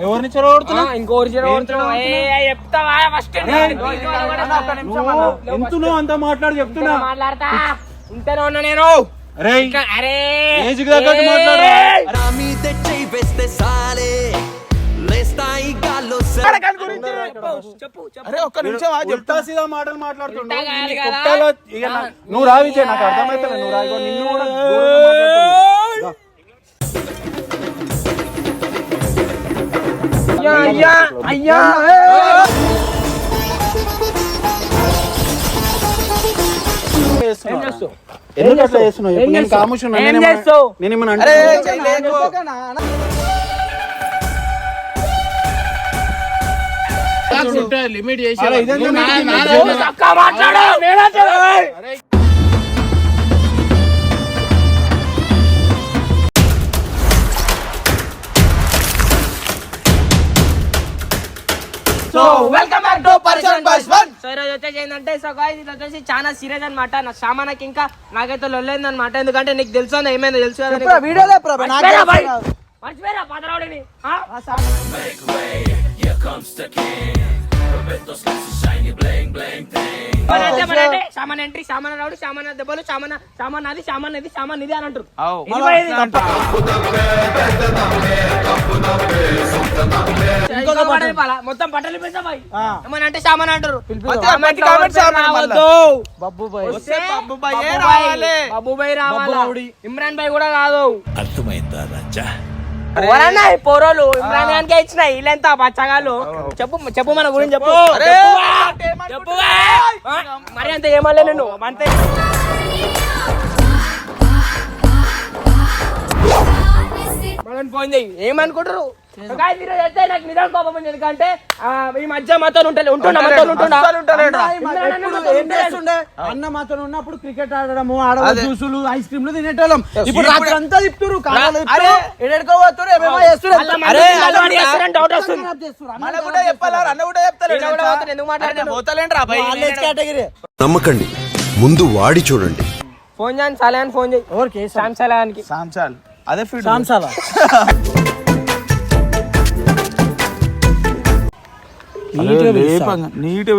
ఎవరిని ఫస్ట్ అంత మాట్లాడి చెప్తున్నా. మాట్లాడతా. ఉంటేనే ఉన్నా నేను. అరే ఏజ్ తగ్గట్టు వేస్తే సాలే. లేస్తాయి గాల్లో అరే ఒక్క నిమిషం చెప్తా. సీదా మాటలు మాట్లాడుతుండు. ఉల్టా కాదు నీ కదా. కుక్కలో ఇక నా- నువ్వు రావిచే నాకు అర్థమైతే నువ్వు రాయి నిన్ను కూడా అయ్యా అయ్యా అయ్యా? ఎందుకు అట్లా చేస్తున్నావు నేను? చెయ్యలేకు. లిమిట్ చేసి so welcome back to Parishrama boys one so ఈరోజు వచ్చేసి ఏంటంటే సో గాయ్స్ ఇది వచ్చేసి చాలా సీరియస్ అన్నమాట. నా సామానకి ఇంకా నాకైతే లొల్లైంది అనమాట ఎందుకంటే నీకు తెలుసు అని ఏమైందో తెలుసు కదా నీకు. వీడియోలే ప్రభా నాకు మర్చిపోయిరా బాయ్. మర్చిపోయిరా పాతరావుడిని? ఆ? మన అంటే మన అంటే సామాన్ ఎంట్రీ సామాన్ రావుడు సామాన్ దెబ్బలు సామాన్ సామాన్ అది సామాన్ ఇది సామాన్ ఇది అని అంటారు? మొత్తం బట్టలు ఏమని అంటే సామాన్ అంటారు. బాయ్. రావాలి. ఇమ్రాన్ బాయ్ కూడా కాదు అర్థమైందా రాజా? ఎవరన్నా ఈ పోరోలు? ఇమ్రాన్ ఖాన్ కే ఇచ్చిన వీళ్ళెంత బచ్చగాళ్ళు చెప్పు చెప్పు మన గురించి చెప్పు. ఆ, మరి అంత ఏమలే నేను అంతే. ఏమనుకుంటారు? నాకు నిజం కోపం ఉంది. ఎందుకంటే ఆ, ఈ మధ్య మాతో ఉంటున్నా అన్న ఎప్పుడు మాతో ఏం ఉంటలేడు. చేస్తుండే? అన్న మాతో ఉన్నప్పుడు క్రికెట్ ఆడడము ఆడడం అదే. జ్యూసులు ఐస్ క్రీమ్లు తినేటోళ్ళం. ఇప్పుడు రాత్రి అంతా తిప్పుతురు డౌట్ వస్తుంది కూడా చెప్పాలి? అన్న కూడా చెప్తారు ఎందుకు నమ్మకండి ముందు వాడి చూడండి. ఫోన్ చేయని సలహాన్ ఫోన్ చేయి. ఎవరికి? శామ్ సలహాన్కి సాంసాల్ అదే ఫీడ్ సాంసాల నీట్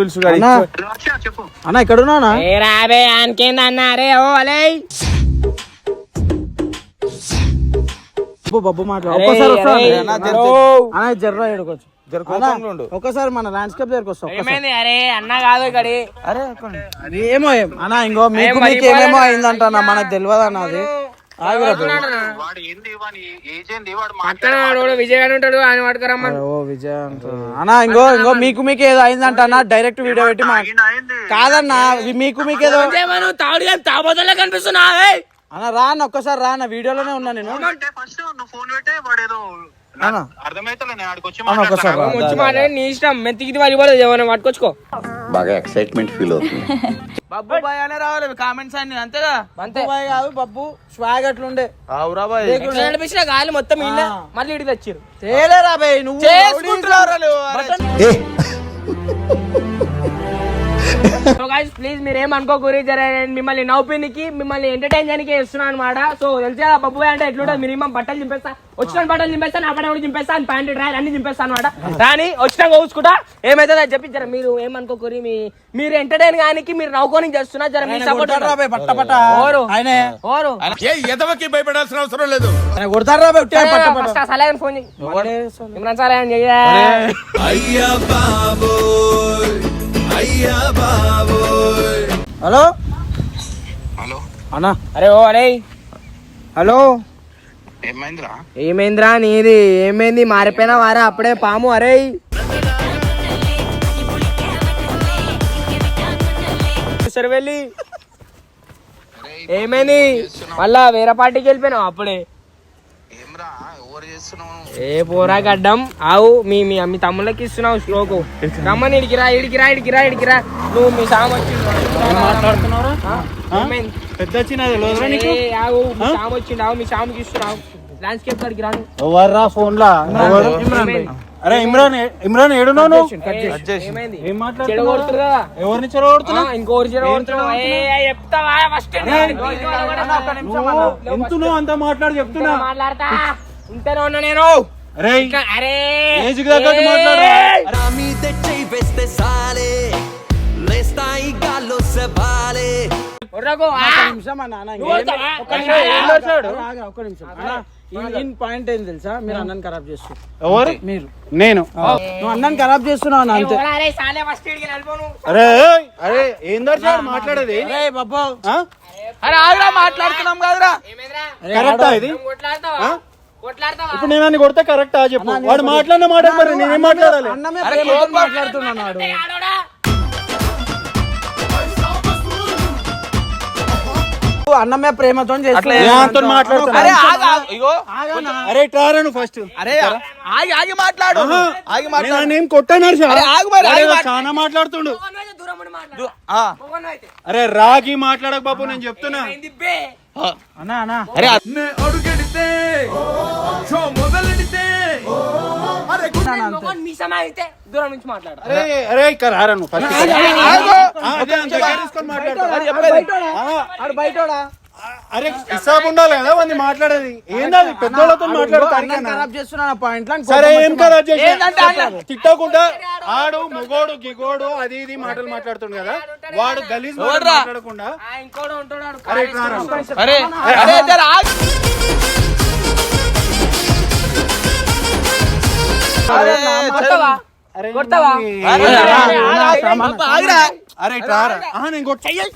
అన్న రాబే ఓ అలే. బబ్బు మాట్లాడు. ఒక్కసారి జర్ర. ఒక్కసారి మన ల్యాండ్స్కేప్ దగ్గరకు వస్తా ఒక్కసారి. ఏమైంది? అరే అన్న కాదు అరే ఏమో అన్న ఇంకో మీకు మీకు ఏమేమో. అయిందంట మనకు తెలియదు అన్న వాడు. అన్న ఇంకో ఇంకో మీకు మీకు ఏదో అయిందంట అన్న? డైరెక్ట్ వీడియో పెట్టి మా కాదన్న మీకు మీకు ఏదో మనం తాడు కానీ తాబోతుల్లో కనిపిస్తున్నా! అన్న రా అన్న ఒక్కసారి రా అన్న వీడియోలోనే ఉన్నా నేను. ఫస్ట్ నువ్వు ఫోన్ పెట్టే నేను ఆడికి వచ్చి మాట్లాడి. నీ ఇష్టం. పడిపోలేదు ఏమైనా పట్టుకొచ్చుకో. బాగా ఎక్సైట్మెంట్ ఫీల్ అవుతుంది. బబ్బు బాయ్ అనే రావాలి. కామెంట్స్ అన్ని అంతేగా? అంతే. బాయ్ కాదు బబ్బు స్వాగ్ అట్లుండే. అవురా బాయ్. ఎట్లా నడిపించిన గాలి మొత్తం ఇల్లే. మళ్ళీ ఇడికి తెచ్చారు తేలేరా బే నువ్వు. అరే, సో గైస్ ప్లీజ్ మీరు ఏమనుకోకూరి జర నేను మిమ్మల్ని నవ్వుపినికి మిమ్మల్ని ఎంటర్టైన్ చేయడానికి ఇస్తున్నాను అనమాట సో తెలిసా బబ్బు అంటే ఎట్లుంటుంది? మినిమం బట్టలు చింపేస్తా. వచ్చిన బట్టలు చింపేస్తాను ఆ బట్టలు చింపేస్తాను ప్యాంట్ డ్రైర్ అన్ని చింపేస్తాను అనమాట కానీ వచ్చినా కోసుకుంటా ఏమైతే అది చెప్పి జర మీరు ఏమనుకోకూరి మీ మీరు ఎంటర్టైన్ కానీ మీరు నవ్వుకొని చేస్తున్నా జర మీ సపోర్ట్ ఓరు. ఆయనే. ఓరు. ఆయన కొడతారు రా బే ఉట్టిగా పట్ట పట్ట. ఫస్ట్ ఆ సలహాన్ ఫోన్ ఇమ్రాన్ అయ్యా బాబోయ్. అయ్యా బాబోయ్. హలో? హలో. అన్న? అరే ఓ అరే. హలో? ఏమైందిరా? ఏమైందిరా నీది? ఏమైంది? మారిపోయినా వారా? అప్పుడే పాము అరే. సరే వెళ్ళి. ఏమైంది? మళ్ళా వేరే పార్టీకి వెళ్ళిపోయినావు అప్పుడే? ఏమ్రా? ఎవరు చేస్తున్నావు? ఏ పోరా గడ్డం. ఆవు మీ మీ మీ తమ్ముళ్ళకి ఇస్తున్నావు స్ట్రోకు. రమ్మని ఇడికిరా ఇడికిరా ఇడికిరా ఇడికిరా. నువ్వు మీ సాము వచ్చిండు. మాట్లాడుతున్నారా ఏమైంది? పెద్ద వచ్చిన తెలియదురా నీకు? ఏ, ఆగు మీ సాము వచ్చిండు ఆవు మీ సాముకి ఇస్తున్నావు. ల్యాండ్స్కేప్ కాడికి రాను. ఎవర్రా ఫోన్ లా? అరే ఇమ్రాన్ ఇమ్రాన్ ఏడున్నావు నువ్వు? ఎవరిని చెడగొడుతున్నావు ఆ, ఇంకోటి చెడగొడుతున్నావు నువ్వు అంత మాట్లాడి చెప్తున్నా. మాట్లాడతా. ఉంటేనే ఉన్నా నేను? అరే! అరే ఏజ్కి తగ్గట్టు మాట్లాడు. వేస్తే సాలే లేస్తాయి గాల్లో అన్న, అన్న? అన్న, అన్న, పాయింట్ ఏం తెలుసా? మీరు అన్నని ఖరాబ్ చేస్తారు ఎవరు? మీరు. నేను. నువ్వు అన్నని ఖరాబ్ చేస్తున్నావు అన్న, అంతే. అరే అరే ఏం దర్శనం మాట్లాడేది? అరే బాబా. ఆ? అరే ఆగురా మాట్లాడుతున్నాం కదరా. కరెక్టా ఇది? ఇప్పుడు నేను అన్ని కొడితే కరెక్టా చెప్పు. వాడు మాట్లాడిన మాట మరి నేనేం మాట్లాడాలి? ఆడోడా? అన్నమే ప్రేమతో. అరే ట్రారా నువ్వు ఫస్ట్ అరే ఆగి ఆగి మాట్లాడు. ఆగి నేను మాట్లాడు. ఆయన ఏం కొట్టాను చాలా మాట్లాడుతుండు. ఆ. అరే రాగి మాట్లాడక బాబు నేను చెప్తున్నా? అన్నా అన్నా అరే మీసమా అయితే దూరం నుంచి అరే హిసాబ్ ఉండాలి కదా మంది మాట్లాడేది. ఏందది పెద్దోళ్ళతో మాట్లాడతారు సరే ఏం ఖరాబ్ చేసి ఏంటంటే అన్న- తిట్టకుండా ఆడు మొగోడు గిగోడు అది ఇది మాటలు మాట్లాడుతుండు కదా. వాడు గలీజ్? మాట్లాడకుండా ఆ, ఇంకోడు ఉంటాడు ఆడు అరే. అరే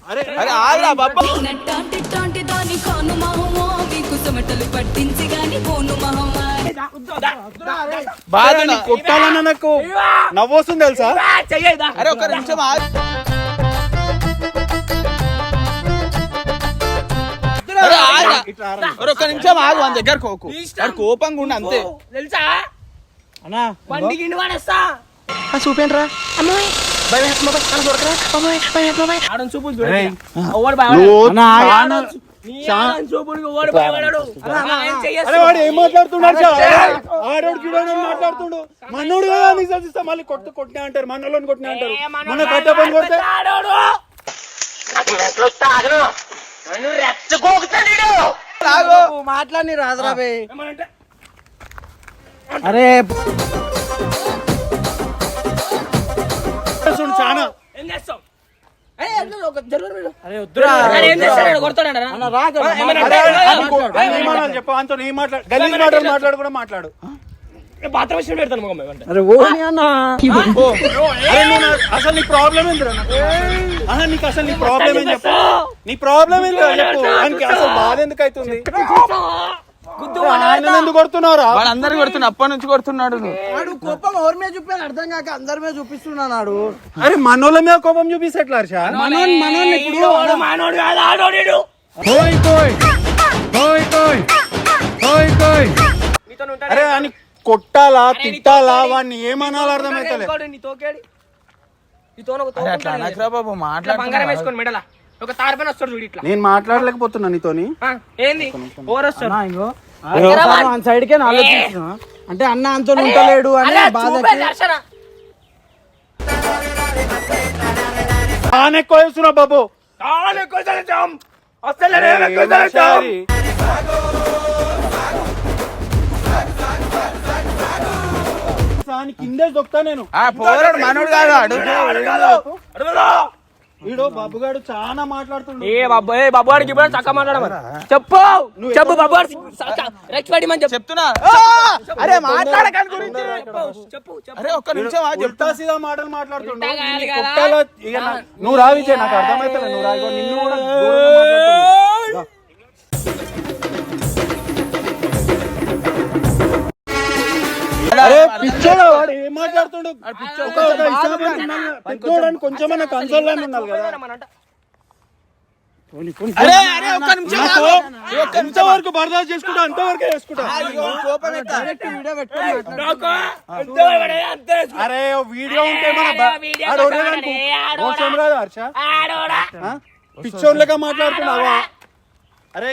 అరే అరే ఆగురా బాబా. చెమటలు పట్టించి గాని పోను మహమ్మా బాధ కొట్టాలన్న నాకు నవ్వొస్తుంది తెలుసా? అరే ఒక నిమిషం ఒక్క నిమిషం ఆగు మన దగ్గర కోకు. కోపంగా ఉండి అంతే. తెలుసా? అన్నా బండి గిండి వాడేస్తా. ఆడని చూపులు చూడు. అరే, ఎవడు భయపడడు. నువ్వు అన్నా, వాడు ఏం మాట్లాడుతున్నాడు ఆడోడు మాట్లాడుతుండు మనోడు కదా మళ్ళీ కొట్టు కొట్టినా అంటారు మనోళ్ళని కొట్టినా అంటారు. మన కట్ట పని కొడితే? మాట్లాడి రాదురా బే. ఏమనంటే, అరే చాలా మాట్లాడు. కూడా మాట్లాడు. బాత్రూమ్ విషయం పెడతాను మొగం. అరే ఓని అన్న. అరే నువ్వు నా- అసలు నీ ప్రాబ్లం ఏంద్రా ఆహా నీకు అసలు నీ ప్రాబ్లం ఏం చెప్పు నీ ప్రాబ్లం ఏంద్రా చెప్పు. ఆయనకి అసలు బాధ ఎందుకు అవుతుంది ఆయన ఎందుకు కొడుతున్నారా? వాడు అందరు కొడుతున్నా అప్పటి నుంచి కొడుతున్నాడు నువ్వు. వాడు కోపం ఎవరి మీద చూపాను అర్థం కాక అందరి మీద చూపిస్తున్నాడు అరే మనోళ్ళ మీద కోపం చూపిస్తే ఎట్లా హర్ష మనోన్ మనోన్ ఇప్పుడు. అరే అని కొట్టాలా తిట్టాలా. వాడిని ఏమనాలి అర్థమైతలే నేను మాట్లాడలేకపోతున్నా నీతోని. ఆ, ఏంది? ఓవర్ వస్తాడు అన్నా, ఇంగో వన్ సైడ్ కే ఆలోచించిన అంటే అన్న అంత ఉంటలేడు అని వేస్తున్నా బాబు. అసలు నేను కిందే దొక్తా నేను. ఆ పోరాడు మనోడు కాదు వాడు అడుగుదా? వీడు బాబుగాడు చాలా మాట్లాడుతుండు. ఏ బాబు ఏ ఇప్పుడు చక్క మాట్లాడమని చెప్పు చెప్పు బాబు వాడికి రెస్పెక్ట్ ఇమ్మని చెప్పు. చెప్తున్నా? అరే మాట్లాడకని గురించి. చెప్పు చెప్పు. అరే ఒక్క నిమిషం చెప్తా సీదా మాటలు నా- నువ్వు రావిచే నాకు అర్థమైతలే నువ్వు రాయిగో నిన్ను కూడా అరే పిచ్చోడా. వాడు ఏం మాట్లాడుతుండు? ఒక. పెద్దోడని కన్సోల్ అని ఉండాలి కదా. అరే అరే ఒక్క నిమిషం నాకు ఆగు. ఒక్క నిమిషం వరకు బర్దాస్త్ చేసుకుంటా? అంతవరకే చేసుకుంటా? అరే ఓ వీడియో ఉంటే మన హర్ష. పిచ్చోళ్ళగా మాట్లాడుతున్నావా? అరే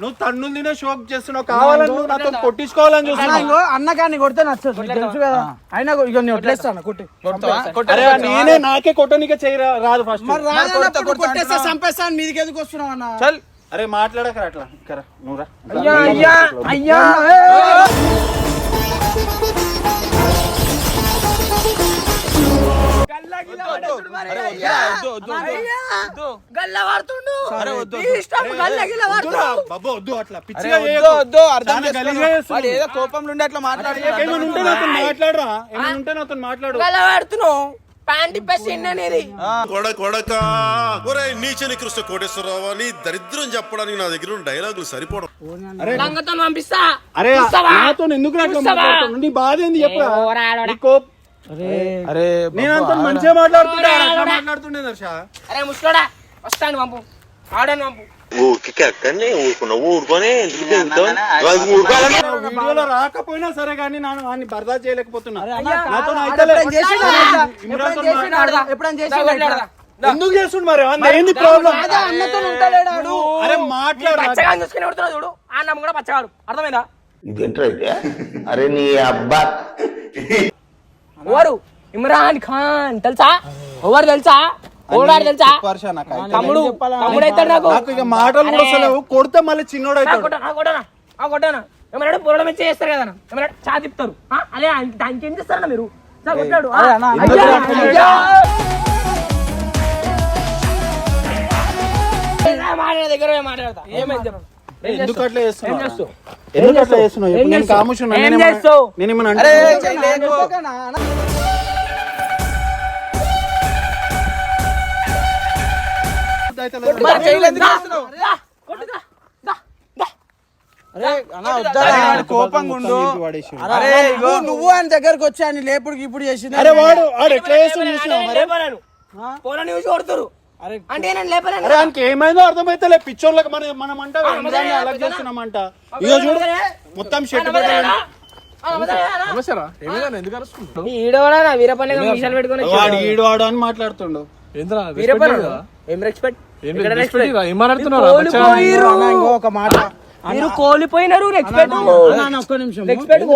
నువ్వు తన్ను తినే షోక్ చేస్తున్నావు. కావాలని నువ్వు నాతో కొట్టించుకోవాలని చూస్తున్నావు. అన్న కానీ కొడితే నచ్చదు. నీకు తెలుసు కదా. అయినా ఇక నేను వదిలేస్తాను కొట్టి. కొడతావా? కొట్టు. అరే నేనే నాకే కొట్టనికే చేయరా రాదు ఫస్ట్ మరి రాదన్నప్పుడు కొట్టేస్తే. చంపేస్తాను మీదికి ఎందుకు వస్తున్నావు అన్న? చల్. అరే మాట్లాడకరా అట్లా. ఇక్కడ నువ్వు రా. అయ్యా అయ్యా అయ్యా ఏదో కోపంలో ఉండి అట్లా మాట్లాడి. మాట్లాడు ప్యాంట్ అనేది కొడక. ఒరే కోటేశ్వరరావు అని దరిద్రం చెప్పడానికి నా దగ్గర డైలాగులు సరిపోవడం. లంగతో పంపిస్తా. అరే? నాతో ఎందుకు నీ బాధ ఏంది? చెప్పరా? అరే నేను అంత మంచిగా అట్లా ఓరా. మాట్లాడుతుండే దర్శ. అరే ముసలోడా వస్తాను పంపు ఆడని పంపు ఊరికి అక్కడనే ఊరుకున్నా ఊరుకొని వీడియోలో రాకపోయినా సరే కానీ నేను వాడిని బర్దా చేయలేకపోతున్నా. అన్న, నాతో? ఎందుకు చేస్తుండు మరి? ఏంది ప్రాబ్లం అరే మాట్లాడు. చూడు? నమ్మ కూడా పచ్చగాడు. అర్థమైందా? అరే నీ అబ్బా. ఎవరు? ఇమ్రాన్ ఖాన్ తెలుసా? ఎవరు తెలుసా? ఓడాడు. తమ్ముడు అవుతాడు నాకు. మాటలు కొడితే మళ్ళీ చిన్నోడు అవుతాడు. ఏమన్నాడు? పొరడం చేస్తారు కదా ఏమన్నా చా తిప్పుతారు. ఆ? అదే దానికి ఏం చేస్తారన్న మీరు? చా కొట్టాడు మాట్లాడే దగ్గర మాట్లాడతా. ఏమైంది ఎందుకు? అట్లా చేస్తున్నావు? ఎందుకు అట్లా చేస్తున్నావు? నేను. ఏం నేనేమన్నా- చేస్తావు? నేనేమన్నా అరే మరి ఎందుకు చేస్తున్నావు? అరే వాడు కోపంగా ఉండు. అరే ఇగో. నువ్వు ఆయన దగ్గరకు వచ్చి ఆయన లేపుడు ఇప్పుడు చేసింది అరే వాడు వాడు ఎట్లా చేస్తుండు చూసినావా నేను మరి లేపలేను. పోనీ న్యూస్ కొడుతురు. అంటే నేను లేపలేను అరే ఆయనకి ఏమైందో అర్థమైతేలే పిచ్చోళ్ళకి మన మనం అంట అలగ్ చేస్తున్నామంట. ఇగో చూడు మొత్తం షెట్ వీరపల్లి మిషన్ పెట్టుకుని వాడు అని మాట్లాడుతుండు. వీరపల్లి ఏం రెస్పెక్ట్ అన్న, ఇంకో ఒక మాట. మీరు కోల్పోయినారు రెస్పెక్ట్ ఒక్క నిమిషం. రెస్పెక్ట్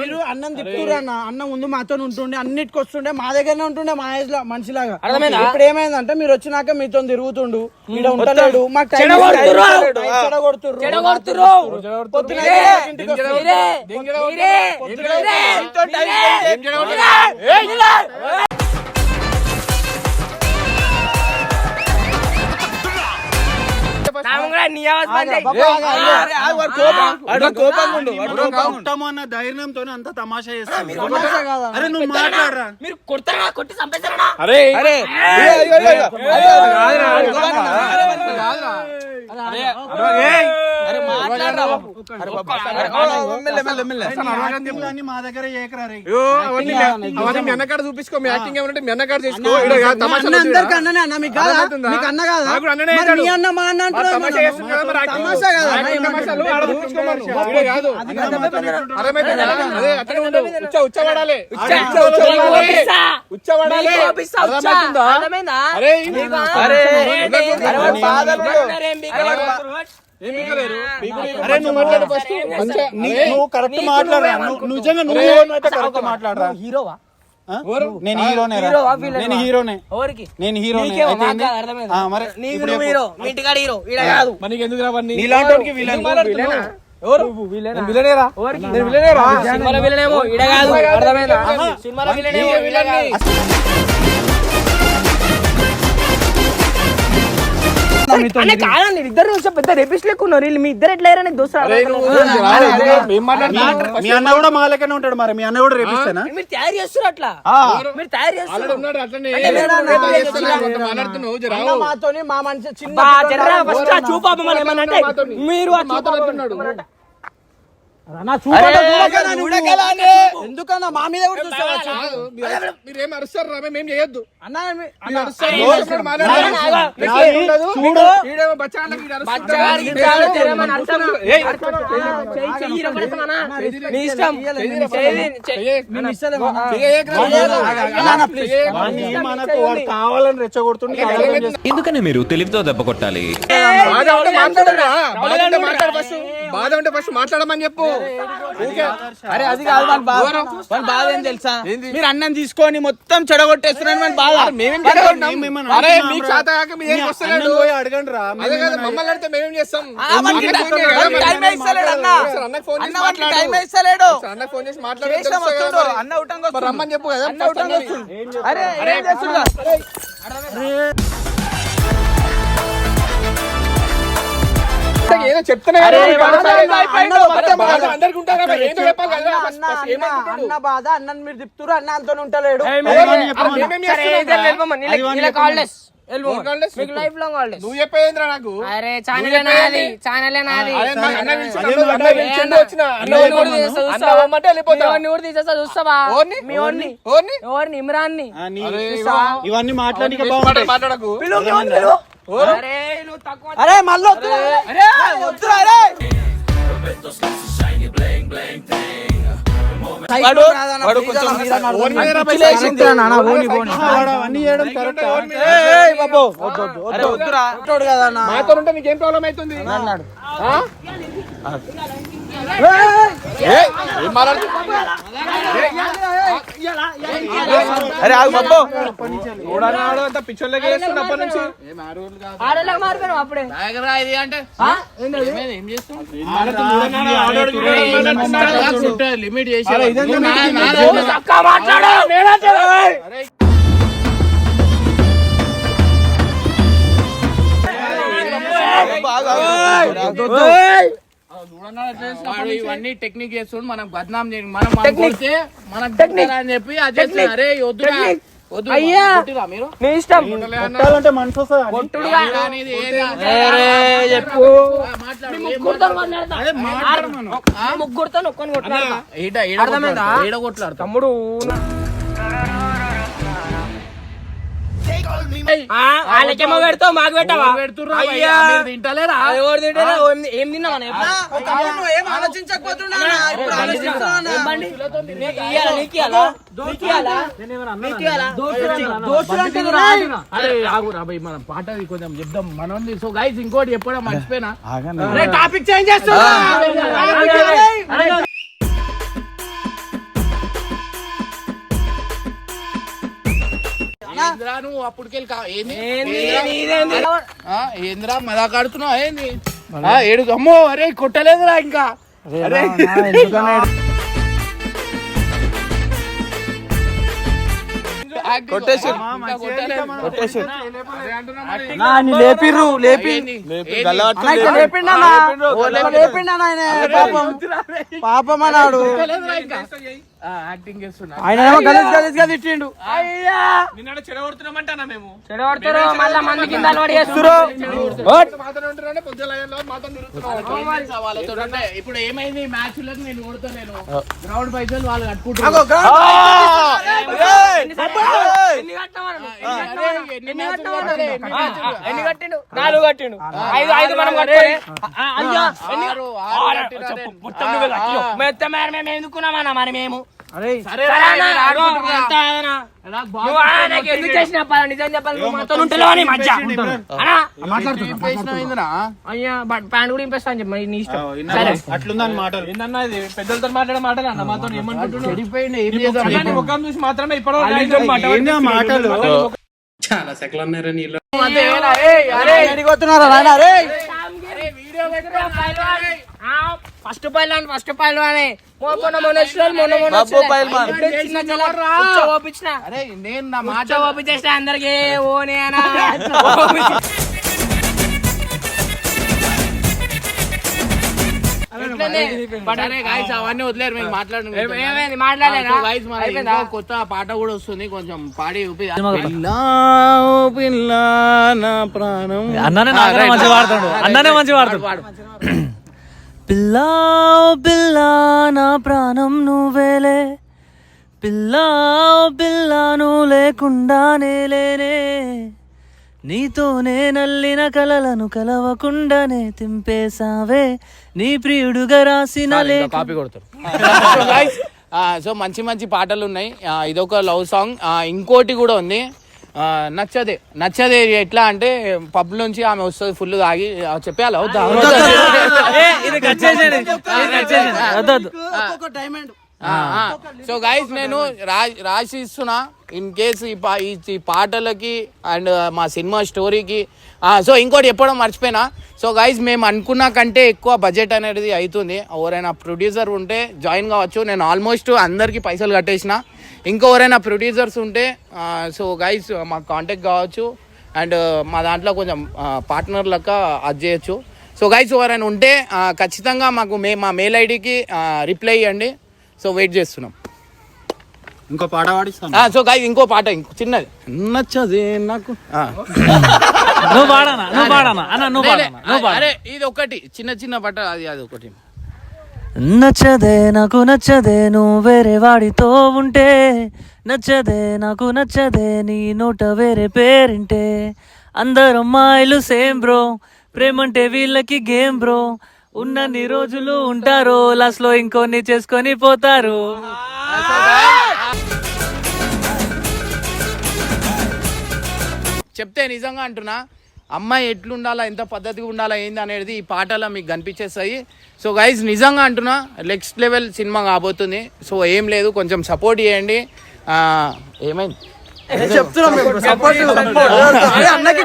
మీరు అన్నం తిప్పుతురు అన్న అన్నం ముందు మాతో ఉంటుండే అన్నిటికి వస్తుండే మా దగ్గరనే ఉంటుండే మా ఏజ్లో మనిషిలాగా? ఇప్పుడు ఏమైందంటే మీరు వచ్చినాక మీతో తిరుగుతుండు ఇక్కడ ఉంటలేడు మాకు టైం. చెడగొడుతురు నీ కోపం- అన్న ధైర్యంతో అంత తమాషా చేస్తాను? అరే నువ్వు మాట్లాడరా మీరు కొడతారా కొట్టి చంపేస్తారా అరే. అరే. అన్ని చూపించుకో మీ యాక్టింగ్ ఏమంటే మీ వెనకాడ చేసుకో అన్న, అన్న అందరికి అన్ననే అన్న మీకు అన్న కాదా అన్న మా అన్న అంటున్నావు అరే, నువ్వు మాట్లాడు ఫస్ట్ నువ్వు కరెక్ట్ మాట్లాడరా. నువ్వు నిజంగా నువ్వు కరెక్ట్ మాట్లాడరా? హీరోవా? నేను హీరోనే? నేను హీరోనే. ఎవరికి? నేను హీరోనే. మరి నీకు ఇప్పుడు. హీరో ఇంటికాడ హీరో ఈడ కాదు. మరి నీకు ఎందుకు రావని నీలాంటి విలన్ విలనా? ఎవరు? విలనేరా ఎవరికి? నేను విలనేరా సినిమాలో విలనేమో ఈడ కాదు. అర్థమైందా? సినిమాలో విలనేమో ఈడ కాదండి ఇద్దరు చూస్తే పెద్ద రేపిస్ట్ లెక్క ఉన్నారు. వీళ్ళు మీ ఇద్దరు ఎట్లా అయ్యారని మీ అన్న కూడా మా లెక్కనే ఉంటాడు మరి మీ అన్న కూడా రేపిస్తానా? మీరు తయారు చేస్తారు అట్లా. మీరు తయారు చేస్తారు మాతోని మా మనిషి చిన్న బా జర్రా ఫస్ట్ ఆ చూపా మమ్మల్ని ఏమన్నా అంటే మీరు ఆ చూపా మాట్లాడుతున్నాడు నా చూపట చూడకనా నువ్వు? ఎందుకన్నా మా మీద కూడా చూస్తావా? కాదు, మీరు- మీరేం అరుస్తారు రా మేము చేయొద్దు. కావాలని రెచ్చగొడుతుండే చేస్తున్నాడు. ఎందుకని మీరు తెలివితో దెబ్బ కొట్టాలి? బాధ ఉంటే మాట్లాడరా బాధ ఉంటే మాట్లాడు ఫస్ట్ బాధ ఉంటే ఫస్ట్ మాట్లాడమని చెప్పు అరే అది కాదు మన బాధ. మన బాధ ఏం తెలుసా? మీరు అన్నం తీసుకొని మొత్తం చెడగొట్టేస్తున్నారని మన బాధ. మేమేం అరే, మీకు. చేత కాక అడగండి రా. అదే కదా మమ్మల్ని మేమేం చేస్తాం? టైం ఇస్తలేడు అన్న ఒకసారి అన్నకు ఫోన్ అన్న చేసి వానికి మాట్లాడు. టైం ఇస్తలేడు అన్నకు ఫోన్ చేసి. అన్న ఉటంగా. రమ్మని చెప్పు కదా అన్న ఉటంగా. అరే ఏం అన్న. బాధ అన్నని మీరు తిప్పుతురు అన్న అంతో ఉంటలేడు. నువ్వు చెప్పేదేంద్రా నాకు? అరే ఛానల్ నాది ఏంది? ఛానల్ నాది. ఇవన్నీ మాట్లాడిక. మాట్లాడు, అరే మళ్ళీ నీకేం ప్రాబ్లం అవుతుంది అన్నాడు ఏం మాట్లాడుతున్నావు? అరే ఆగు బాబు అంత పిచ్చోళ్ళకి వేస్తుండు అప్పటి నుంచి. ఆడోళ్ళకి అప్పుడే. ఆ? ఏంటది? లిమిట్ బాగా వాడు ఇవన్నీ టెక్నిక్ చేస్తుండు మనం బద్నాం చేయను మనం మనం కొడితే మనకు టెక్నిక్ అని చెప్పి అది చేస్తున్నారు. అరే వద్దురా. వద్దు అయ్యా. కొట్టిరా మీరు? నీ ఇష్టం. కొట్టాలంటే మనసు వస్తుంది అని. కొట్టుడుగా అనేది ఏది అరే చెప్పు. ఆ, మాట్లాడు ఏం ముగ్గురుతో ఒక్కని కొట్లాడతా. తమ్ముడు వాళ్ళకేమో పెడతావు మాకు పెట్టావా? తింటలేరా? అది ఎవరు తింటారా? ఏం- తిన్నా మనం ఏం ఆలోచించకపోతున్నా పాటది కొంచెం చెప్దాం. మనం సో గైస్ ఇంకోటి చెప్పడం మర్చిపోయినా. టాపిక్ చేంజ్ చేస్తున్నా. ఏంద్రా నువ్వు అప్పటికెళ్ళి కా- ఏంది ఏంది? ఏంద్రా? ఆ, ఏంద్రా మదాక ఆడుతున్నావు ఏంది ఆ, ఏడు అమ్మో అరే కొట్టలేదురా ఇంకా అరే యాక్టింగ్ కొట్టేసి. ఇంకా కొట్టలేదు. కొట్టేసి. అదే అంటున్నా మరి. నా, నీ లేపిర్రు లేపి ఏంది? ఏంది? ఆయన. పాపం పాపం అన్నాడు కొట్టలేదురా ఇంకా. ఆ, యాక్టింగ్ చేస్తున్నా ఆయన ఏమో గలీజ్ గలీజ్గా తిట్టిండు. అయ్యా! నిన్న చెడగొడుతున్నామంటానా మేము. చెడగొడతారు మళ్ళా మంది కింద అలవాటు చేస్తారు ఇప్పుడు ఏమైంది మ్యాచ్లకు నేను కొడతా గ్రౌండ్ పైసలు వాళ్ళు నాలుగు కట్టిండు. ఐదు ఐదు మనం కట్టుకోలే. అయ్యా ఎందుకున్నామన్నా మరి మేము? ఎందుకు చేసిన? నిజం చెప్పాలి? అయ్యా ప్యాంట్ కూడా ఇంపేస్తా అని చెప్పి మరి నీ ఇష్టం. సరే. అట్లుందని మాటలు ఏందన్నా ఇది? పెద్దలతో మాట్లాడే మాటలు అన్న మాతో ఏమనుకుంటున్నావు చెడిపోయింది ఏం చేద్దాం ముఖం చూసి మాత్రమే ఆ మాటలు అరే నాయన? అరే. ఫస్ట్ పైలాన్ ఫస్ట్ పైల్వానే మొన్న మొన్న మొన్న మొన్న చిన్న చిన్న ఉచ్చ ఓపించిన అరే నేను నా మాట ఓపించేసిన అందరికి అవన్నీ వదిలేరు కొత్త పాట కూడా వస్తుంది కొంచెం పాడి ఊపి. అన్ననే మంచిగా వాడతాడు. అన్ననే మంచిగా వాడతాడు. పాడు పిల్లా పిల్లా నా ప్రాణం నువ్వేలే. పిల్లా పిల్లా నువ్వు లేకుండానే లేనే నీతోనే నల్లిన కలలను కలవకుండానే తింపేసావే నీ ప్రియుడుగా రాసిన లేఖ కాపీ కొడతారు. సో మంచి మంచి పాటలు ఉన్నాయి. ఇదొక లవ్ సాంగ్. ఇంకోటి కూడా ఉంది. నచ్చదే. నచ్చదే ఎట్లా అంటే పబ్ నుంచి ఆమె వస్తుంది ఫుల్ తాగి ఆ, చెప్పేయాలా? వద్దా? సో గైస్ నేను రాసి ఇస్తున్నా ఇన్ కేస్ ఈ పాటలకి అండ్ మా సినిమా స్టోరీకి సో ఇంకోటి చెప్పడం మర్చిపోయినా. సో గైస్ మేము అనుకున్న కంటే ఎక్కువ బడ్జెట్ అనేది అవుతుంది ఎవరైనా ప్రొడ్యూసర్ ఉంటే జాయిన్ కావచ్చు. నేను ఆల్మోస్ట్ అందరికీ పైసలు కట్టేసిన. ఇంకెవరైనా ప్రొడ్యూసర్స్ ఉంటే సో గైస్ మాకు కాంటాక్ట్ కావచ్చు. అండ్ మా దాంట్లో కొంచెం పార్ట్నర్ లెక్క అది చేయొచ్చు. సో గైస్ ఎవరైనా ఉంటే ఖచ్చితంగా మాకు మే మా మెయిల్ ఐడికి రిప్లై ఇవ్వండి. సో వెయిట్ చేస్తున్నాం. ఇంకో పాట పాడిస్తాను. ఆ, సో గాయ ఇంకో పాట ఇంకో చిన్నది. నచ్చదే నాకు. నువ్వు పాడనా? నువ్వు పాడనా? అన్న నువ్వు పాడనా? నువ్వు ఇది ఒకటి. చిన్న చిన్న పాట అది అది ఒకటి. నచ్చదే నాకు నచ్చదే నువ్వు వేరే వాడితో ఉంటే. నచ్చదే నాకు నచ్చదే నీ నోట వేరే పేరింటే. అందరు అమ్మాయిలు సేమ్ బ్రో. ప్రేమంటే వీళ్ళకి గేమ్ బ్రో. ఉన్నన్ని రోజులు ఉంటారు లాస్ట్లో ఇంకొన్ని చేసుకొని పోతారు. చెప్తే నిజంగా అంటున్నా అమ్మాయి ఎట్లుండాలా ఎంత పద్ధతిగా ఉండాలా ఏంది అనేది ఈ పాటలో మీకు కనిపించేస్తాయి. సో గైజ్ నిజంగా అంటున్నా నెక్స్ట్ లెవెల్ సినిమా కాబోతుంది. సో ఏం లేదు కొంచెం సపోర్ట్ చేయండి. ఏమైంది? ఏమైంది అన్నకి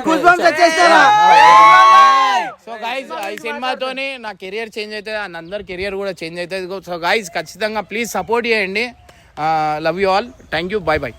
సో గైజ్ ఈ సినిమాతోని నా కెరియర్ చేంజ్ అవుతుంది అండ్ అందరి కెరియర్ కూడా చేంజ్ అవుతుంది. సో గైజ్ ఖచ్చితంగా ప్లీజ్ సపోర్ట్ చేయండి. Love you all thank you bye bye